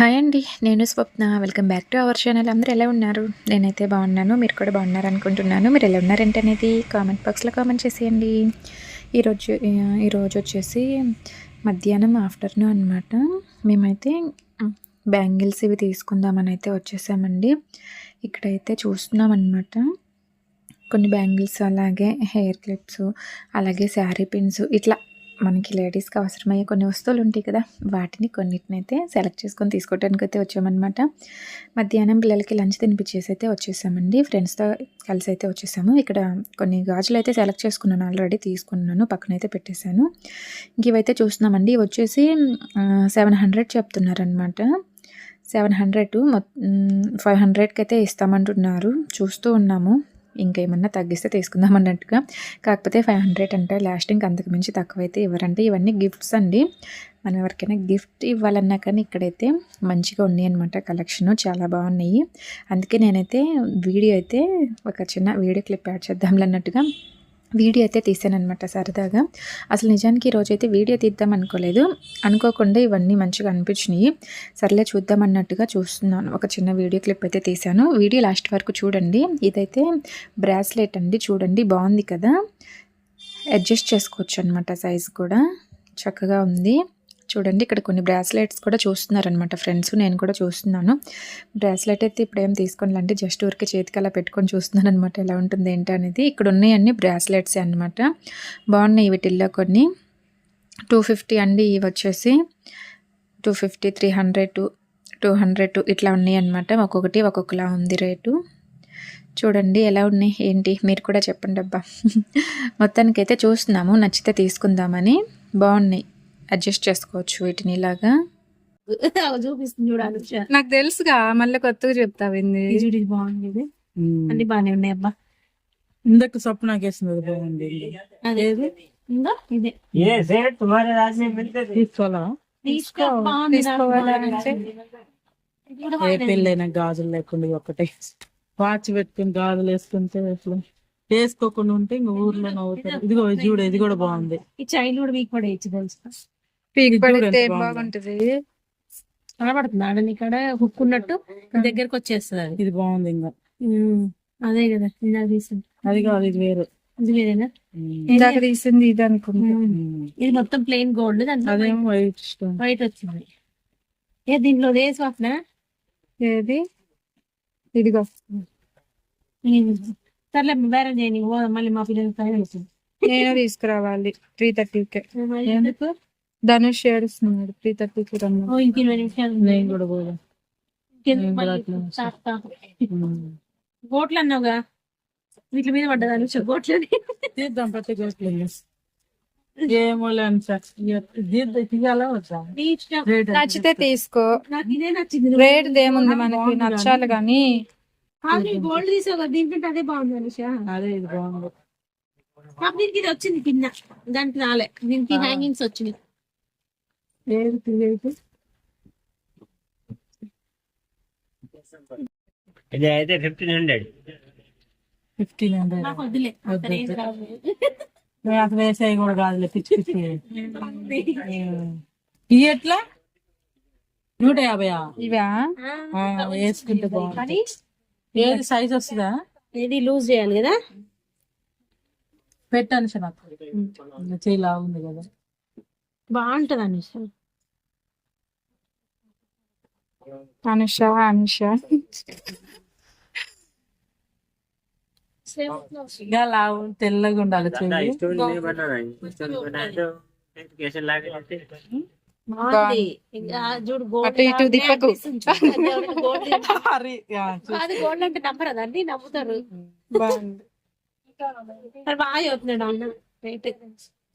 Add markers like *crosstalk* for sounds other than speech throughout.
Hi అండి నేను Swapna. Welcome back to our channel అందరూ ఎలా ఉన్నారు? నేనైతే బాగున్నాను మీరు కూడా బాగున్నారు అనుకుంటున్నాను. మీరు ఎలా ఉన్నారంటే అనేది కామెంట్ బాక్స్లో కామెంట్ చేసేయండి. ఈరోజు ఈరోజు వచ్చేసి మధ్యాహ్నం ఆఫ్టర్నూన్ అనమాట మేమైతే బ్యాంగిల్స్ ఇవి తీసుకుందామని అయితే వచ్చేసామండి. ఇక్కడైతే చూస్తున్నాం అనమాట కొన్ని బ్యాంగిల్స్ అలాగే హెయిర్ క్లిప్స్ అలాగే శారీ పిన్స్ ఇట్లా మనకి లేడీస్కి అవసరమయ్యే కొన్ని వస్తువులు ఉంటాయి కదా వాటిని కొన్నిటినైతే సెలెక్ట్ చేసుకొని తీసుకోవడానికి అయితే వచ్చామన్నమాట. మధ్యాహ్నం పిల్లలకి లంచ్ తినిపించేసి అయితే వచ్చేసామండి ఫ్రెండ్స్తో కలిసి అయితే వచ్చేసాము. ఇక్కడ కొన్ని గాజులు అయితే సెలెక్ట్ చేసుకున్నాను ఆల్రెడీ తీసుకున్నాను పక్కన అయితే పెట్టేశాను. ఇంక ఇవైతే చూస్తున్నామండి వచ్చేసి సెవెన్ హండ్రెడ్ చెప్తున్నారనమాట సెవెన్ హండ్రెడ్ ఫైవ్ హండ్రెడ్కి అయితే ఇస్తామంటున్నారు చూస్తూ ఉన్నాము. ఇంకేమన్నా తగ్గిస్తే తీసుకుందాం అన్నట్టుగా. కాకపోతే ఫైవ్ హండ్రెడ్ అంటే. లాస్టింగ్ అంతకు మించి తక్కువైతే ఇవ్వరంటే. ఇవన్నీ గిఫ్ట్స్ అండి. మనం ఎవరికైనా గిఫ్ట్ ఇవ్వాలన్నా కానీ ఇక్కడైతే మంచిగా ఉన్నాయి అనమాట కలెక్షన్ చాలా బాగున్నాయి. అందుకే నేనైతే వీడియో అయితే ఒక చిన్న వీడియో క్లిప్ యాడ్ చేద్దాం అన్నట్టుగా వీడియో అయితే తీసానమాట సరదాగా. అసలు నిజానికి ఈరోజు అయితే వీడియో తీద్దాం అనుకోలేదు. అనుకోకుండా ఇవన్నీ మంచిగా అనిపించినాయి. సర్లే చూద్దాం అన్నట్టుగా చూస్తున్నాను. ఒక చిన్న వీడియో క్లిప్ అయితే తీసాను వీడియో లాస్ట్ వరకు చూడండి. ఇదైతే బ్రాస్లెట్ అండి. చూడండి బాగుంది కదా. అడ్జస్ట్ చేసుకోవచ్చు అనమాట సైజ్ కూడా. చక్కగా ఉంది. చూడండి ఇక్కడ కొన్ని బ్రాస్లెట్స్ కూడా చూస్తున్నారనమాట ఫ్రెండ్స్ నేను కూడా చూస్తున్నాను. బ్రాస్లెట్ అయితే ఇప్పుడు ఏం తీసుకోవాలంటే జస్ట్ ఊరికి చేతికి అలా పెట్టుకొని చూస్తున్నాను అనమాట ఎలా ఉంటుంది ఏంటి అనేది. ఇక్కడ ఉన్నాయన్నీ బ్రాస్లెట్స్ అనమాట బాగున్నాయి వీటిల్లో కొన్ని. టూ ఫిఫ్టీ అండి ఇవి వచ్చేసి. Two fifty three hundred two hundred ఇట్లా ఉన్నాయి అనమాట ఒక్కొక్కటి ఒక్కొక్కలా ఉంది రేటు. చూడండి ఎలా ఉన్నాయి ఏంటి? మీరు కూడా చెప్పండి అబ్బా *laughs* మొత్తానికైతే చూస్తున్నాము నచ్చితే తీసుకుందామని. బాగున్నాయి. అడ్జస్ట్ చేసుకోవచ్చు వీటిని ఇలాగా చూపిస్తుంది చూడాలి నాకు తెలుసుగా మళ్ళీ కొత్తగా చెప్తావింది బాగుంది అన్ని బానే ఉన్నాయి అబ్బా. ఇందకు సప్పు నాకు వేసింది బాగుంది. ఏ తీసుకోవాలా? తీసుకోవాలంటే ఏ పెళ్ళైనా గాజులు లేకుండా ఒకటే. వాచ్ పెట్టుకుని గాజులు వేసుకుంటే ఎట్లా? వేసుకోకుండా ఉంటే ఇంక ఊర్లో నవ్వుతారు. ఇదిగో చూడు ఇది కూడా బాగుంది. ఈ చైల్డ్ కూడా మీకు కూడా తెలుసు? పీక్ పడితే. బాగుంటది. కనబడుతుంది? ఆడ ఇక్కడ హుక్ ఉన్నట్టు దగ్గరకు వచ్చేస్తుంది. అది ఇది బాగుంది ఇంకా. అదే కదా ఇందాక తీసింది. అది కాదు ఇది వేరు. ఇది వేరేనా? ఇందాక తీసింది ఇది అనుకుంటా. ఇది మొత్తం ప్లెయిన్ గోల్డ్ అదేమో వైట్. వైట్ వచ్చింది. ఏ దీంట్లో ఏ స్వప్న? ఏది? ఇదిగో. సర్లే బేరం చేయని మళ్ళీ మా పిల్లలకి నేను తీసుకురావాలి. త్రీ థర్టీకే. ఎందుకు? ధనుష్ ఏడుస్తున్నాడు త్రీ ఇంక ఇరవై నిమిషాలు ఉంది. నేను కూడా పోదాం. నేను అట్లా. గోట్లు అన్నావుగా వీటి మీద పడ్డదా అనుష గోట్లని తీద్దాం ప్రతి గోట్లు ఏమో లేని సార్ తీద్దాం తీయాలా వద్దా? నీ ఇష్టం. రేట్ ఎంత నచ్చితే తీసుకో. నాకు ఇదే నచ్చింది. రేట్ ఏముంది మనకి? నచ్చాలి కానీ. గోల్డ్ తీసావు కదా దీనికంటే అదే బాగుంది అనుష. అదే ఇది బాగుంది. నాకు దీనికి ఇది వచ్చింది కింద. దానికి రాలే. దీనికి. హ్యాంగింగ్స్ వచ్చినాయి. ఏది తీయైతే ఇది అయితే ఫిఫ్టీన్ హండ్రెడ్ ఫిఫ్టీన్ హండ్రెడ్ అసలు వేసేవి కూడా కాదులే పిచ్చి పిచ్చి. ఇవి ఎట్లా? నూట యాభై ఇవా? ఆ, వేసుకుంటే బాగుంది కానీ ఏది సైజ్ వస్తుందా? ఇది లూజ్ చేయాలి కదా? పెట్టాను సార్ నాకు. చేయి లాగుంది కదా. బాగుంటది Anusha. Ano siya? Ano siya? గలావు తెల్లగా ఉండాలి *laughs* అది అంటే నమ్ముతారు. బాగా అన్న. రేట్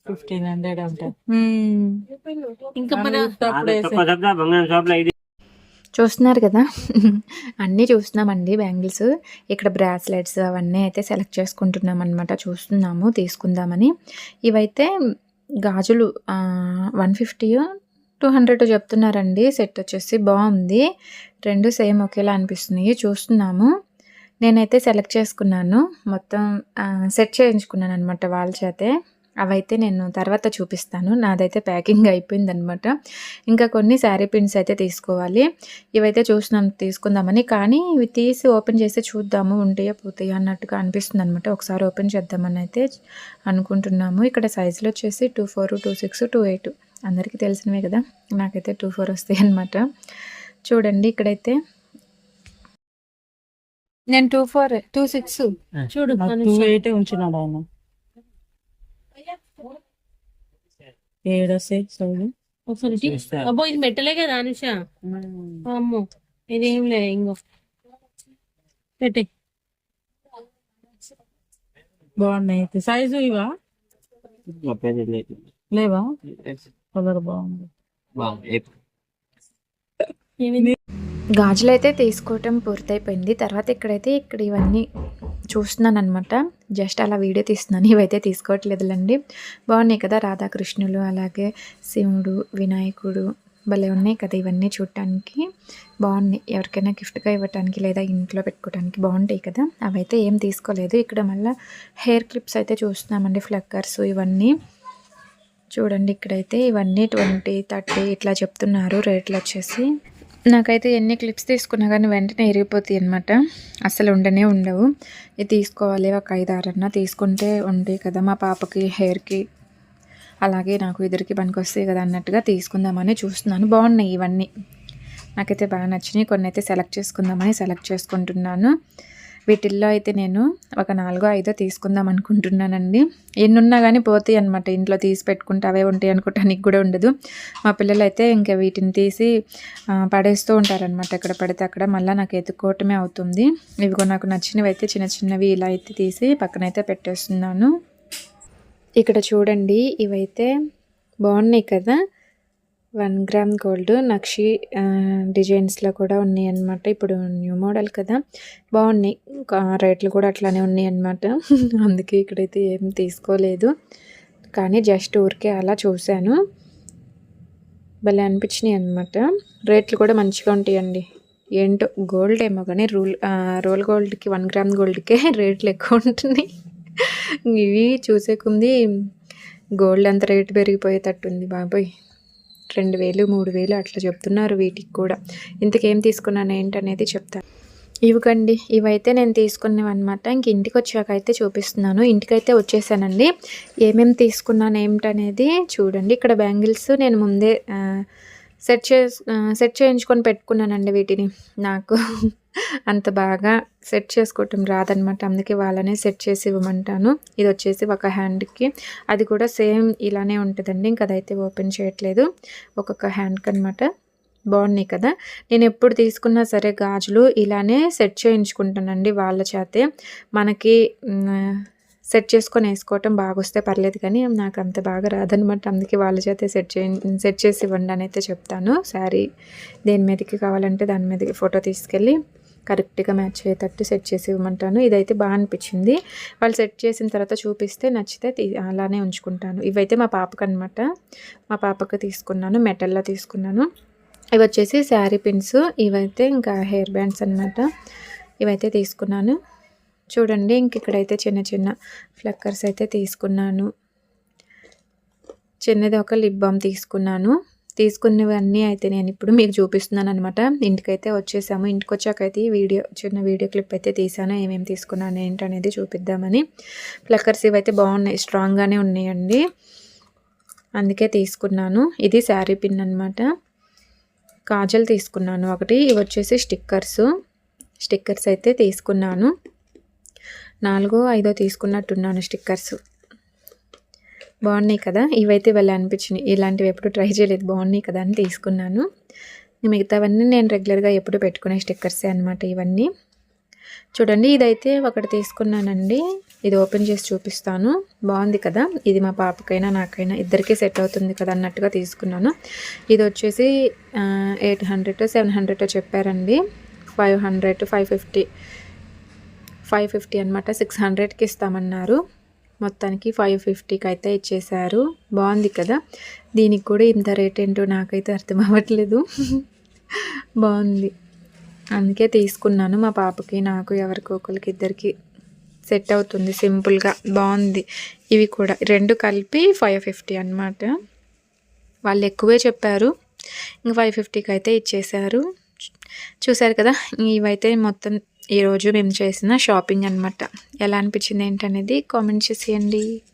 ఫిఫ్టీన్ హండ్రెడ్ అంటే. ఇంకా మన చూస్తున్నారు కదా. *laughs* అన్నీ చూస్తున్నామండి బ్యాంగిల్స్. ఇక్కడ బ్రాస్లెట్స్ అవన్నీ అయితే సెలెక్ట్ చేసుకుంటున్నాం అనమాట చూస్తున్నాము తీసుకుందామని. ఇవైతే గాజులు వన్ ఫిఫ్టీ టూ హండ్రెడ్ చెప్తున్నారండి. సెట్ వచ్చేసి బాగుంది. రెండు సేమ్ ఒకేలా అనిపిస్తున్నాయి. చూస్తున్నాము. నేనైతే సెలెక్ట్ చేసుకున్నాను. మొత్తం సెట్ చేయించుకున్నాను అనమాట వాళ్ళ చేతే. అవైతే నేను తర్వాత చూపిస్తాను. నాదైతే ప్యాకింగ్ అయిపోయిందనమాట ఇంకా కొన్ని శారీ పిన్స్ అయితే తీసుకోవాలి. ఇవైతే చూస్తున్నాను తీసుకుందామని. కానీ ఇవి తీసి ఓపెన్ చేసి చూద్దాము ఉంటాయా పోతాయా అన్నట్టుగా అనిపిస్తుంది అనమాట ఒకసారి ఓపెన్ చేద్దామని అయితే అనుకుంటున్నాము. ఇక్కడ సైజులు వచ్చేసి two four two six two eight అందరికీ తెలిసినవే కదా? నాకైతే టూ ఫోర్ వస్తాయి అనమాట చూడండి ఇక్కడైతే. నేను టూ ఫోర్ టూ సిక్స్ చూడు టూ అనుష. ఎయిట్ ఉంచినాడు ఆయన. ఏడసే సైజు ఒకసారి. అబ్బో ఇది మెట్టలే కదా అనుష. అమ్మో ఇదేం లే ఇంకో పెట్టే. బాగున్నాయి అయితే. సైజు ఇవా? లేదు. లేవా? కలర్ బాగుంది. గాజులు అయితే తీసుకోవటం పూర్తయిపోయింది. తర్వాత ఇక్కడైతే ఇక్కడ ఇవన్నీ చూస్తున్నాను అనమాట జస్ట్ అలా వీడియో తీస్తున్నాను. ఇవైతే తీసుకోవట్లేదులండి. బాగున్నాయి కదా రాధాకృష్ణులు అలాగే శివుడు వినాయకుడు. భలే ఉన్నాయి కదా ఇవన్నీ చూడటానికి. బాగున్నాయి. ఎవరికైనా గిఫ్ట్గా ఇవ్వటానికి లేదా ఇంట్లో పెట్టుకోవడానికి బాగుంటాయి కదా. అవైతే ఏం తీసుకోలేదు. ఇక్కడ మళ్ళీ హెయిర్ క్లిప్స్ అయితే చూస్తున్నామండి. ఫ్లక్కర్స్ ఇవన్నీ. చూడండి ఇక్కడైతే ఇవన్నీ ట్వంటీ థర్టీ ఇట్లా చెప్తున్నారు. రేట్లు వచ్చేసి. నాకైతే ఎన్ని క్లిప్స్ తీసుకున్నా కానీ వెంటనే ఇరిగిపోతాయి అనమాట అసలు ఉండనే ఉండవు. ఇది తీసుకోవాలి? ఒక ఐదు ఆరన్నా తీసుకుంటే ఉంటాయి కదా మా పాపకి హెయిర్కి. అలాగే నాకు ఇద్దరికి పనికి వస్తాయి కదా అన్నట్టుగా తీసుకుందామని చూస్తున్నాను. బాగున్నాయి ఇవన్నీ. నాకైతే బాగా నచ్చినాయి. కొన్ని అయితే సెలెక్ట్ చేసుకుందామని సెలెక్ట్ చేసుకుంటున్నాను. వీటిల్లో అయితే నేను ఒక నాలుగో ఐదో తీసుకుందాం అనుకుంటున్నానండి. ఎన్ని ఉన్నా కానీ పోతాయి అనమాట ఇంట్లో తీసి పెట్టుకుంటే అవే ఉంటాయి అనుకోవటానికి కూడా ఉండదు. మా పిల్లలు అయితే ఇంకా వీటిని తీసి పడేస్తూ ఉంటారనమాట ఎక్కడ పడితే అక్కడ. మళ్ళీ నాకు ఎత్తుకోవటమే అవుతుంది. ఇవిగో నాకు నచ్చినవి అయితే చిన్న చిన్నవి ఇలా అయితే తీసి పక్కనైతే పెట్టేస్తున్నాను. ఇక్కడ చూడండి ఇవైతే బాగున్నాయి కదా. వన్ గ్రామ్ గోల్డ్ నక్షి డిజైన్స్లో కూడా ఉన్నాయి అనమాట ఇప్పుడు న్యూ మోడల్ కదా. బాగున్నాయి. రేట్లు కూడా అట్లానే ఉన్నాయి అనమాట *laughs* అందుకే ఇక్కడైతే ఏం తీసుకోలేదు. కానీ జస్ట్ ఊరికే అలా చూశాను. భలే అనిపించినాయి అనమాట రేట్లు కూడా మంచిగా ఉంటాయండి. ఏంటో గోల్డ్ ఏమో కానీ రూల్ రోల్ గోల్డ్కి వన్ గ్రామ్ గోల్డ్కే *laughs* రేట్లు ఎక్కువ ఉంటున్నాయి. ఇవి చూసేకుంది గోల్డ్ అంత రేటు పెరిగిపోయేటట్టుంది బాబోయ్. రెండు వేలు మూడు వేలు అట్లా చెప్తున్నారు వీటికి కూడా. ఇంతకేం తీసుకున్నాను ఏంటనేది చెప్తాను ఇవ్వకండి ఇవైతే నేను తీసుకున్నవి అనమాట ఇంక ఇంటికి వచ్చాక అయితే చూపిస్తున్నాను. ఇంటికైతే వచ్చేసానండి. ఏమేమి తీసుకున్నాను ఏమిటనేది చూడండి. ఇక్కడ బ్యాంగిల్స్ నేను ముందే సెట్ చే సెట్ చేయించుకొని పెట్టుకున్నానండి వీటిని. నాకు అంత బాగా సెట్ చేసుకోవటం రాదనమాట అందుకే వాళ్ళనే సెట్ చేసి ఇవ్వమంటాను. ఇది వచ్చేసి ఒక హ్యాండ్కి. అది కూడా సేమ్ ఇలానే ఉంటుందండి. ఇంక అదైతే ఓపెన్ చేయట్లేదు. ఒక్కొక్క హ్యాండ్కి అనమాట బాగున్నాయి కదా. నేను ఎప్పుడు తీసుకున్నా సరే గాజులు ఇలానే సెట్ చేయించుకుంటానండి వాళ్ళ చేతే. మనకి సెట్ చేసుకొని వేసుకోవటం బాగా వస్తే పర్లేదు కానీ నాకు అంత బాగా రాదనమాట అందుకే వాళ్ళ చేతే సెట్ చే సెట్ చేసి ఇవ్వండి అని అయితే చెప్తాను. శారీ దేని మీదకి కావాలంటే దాని మీదకి ఫోటో తీసుకెళ్ళి కరెక్ట్గా మ్యాచ్ అయ్యేటట్టు సెట్ చేసి ఇవ్వమంటాను. ఇదైతే బాగా అనిపించింది. వాళ్ళు సెట్ చేసిన తర్వాత చూపిస్తే నచ్చితే అలానే ఉంచుకుంటాను. ఇవైతే మా పాపకు అనమాట మా పాపకు తీసుకున్నాను మెటల్లా తీసుకున్నాను. ఇవి వచ్చేసి శారీ పిన్స్ ఇవైతే ఇంకా హెయిర్ బ్యాండ్స్ అనమాట ఇవైతే తీసుకున్నాను. చూడండి ఇంక ఇక్కడైతే చిన్న చిన్న ఫ్లక్కర్స్ అయితే తీసుకున్నాను. చిన్నది ఒక లిప్ బామ్ తీసుకున్నాను. తీసుకున్నవన్నీ అయితే నేను ఇప్పుడు మీకు చూపిస్తున్నాను అనమాట ఇంటికైతే వచ్చేసాము. ఇంటికి అయితే ఈ వీడియో చిన్న వీడియో క్లిప్ అయితే తీసాను ఏమేమి తీసుకున్నాను ఏంటనేది చూపిద్దామని. ఫ్లక్కర్స్ ఇవైతే బాగున్నాయి స్ట్రాంగ్గానే ఉన్నాయండి. అందుకే తీసుకున్నాను. ఇది శారీ పిన్ అనమాట కాజల్ తీసుకున్నాను ఒకటి. ఇవి వచ్చేసి స్టిక్కర్స్. స్టిక్కర్స్ అయితే తీసుకున్నాను. నాలుగో ఐదో తీసుకున్నట్టున్నాను స్టిక్కర్స్. బాగున్నాయి కదా? ఇవైతే వెళ్ళి అనిపించినాయి. ఇలాంటివి ఎప్పుడు ట్రై చేయలేదు. బాగున్నాయి కదా అని తీసుకున్నాను. మిగతావన్నీ నేను రెగ్యులర్గా ఎప్పుడు పెట్టుకునే స్టిక్కర్సే అనమాట ఇవన్నీ. చూడండి ఇదైతే ఒకటి తీసుకున్నానండి. ఇది ఓపెన్ చేసి చూపిస్తాను. బాగుంది కదా? ఇది మా పాపకైనా నాకైనా ఇద్దరికీ సెట్ అవుతుంది కదా అన్నట్టుగా తీసుకున్నాను. ఇది వచ్చేసి ఎయిట్ హండ్రెడ్ సెవెన్ హండ్రెడ్ చెప్పారండి. Five hundred five fifty five fifty అనమాట సిక్స్ హండ్రెడ్కి ఇస్తామన్నారు. మొత్తానికి ఫైవ్ ఫిఫ్టీకి అయితే ఇచ్చేశారు. బాగుంది కదా? దీనికి కూడా ఇంత రేట్ ఏంటో నాకైతే అర్థం అవ్వట్లేదు. *laughs* బాగుంది. అందుకే తీసుకున్నాను. మా పాపకి నాకు ఎవరికి ఒకరికి ఇద్దరికి సెట్ అవుతుంది సింపుల్గా. బాగుంది. ఇవి కూడా రెండు కలిపి ఫైవ్ ఫిఫ్టీ అనమాట వాళ్ళు ఎక్కువే చెప్పారు. ఇంక ఫైవ్ ఫిఫ్టీకి అయితే ఇచ్చేశారు. చూసారు కదా? ఇవైతే మొత్తం ఈరోజు మేము చేసిన షాపింగ్ అనమాట ఎలా అనిపించింది ఏంటనేది కామెంట్ చేసేయండి.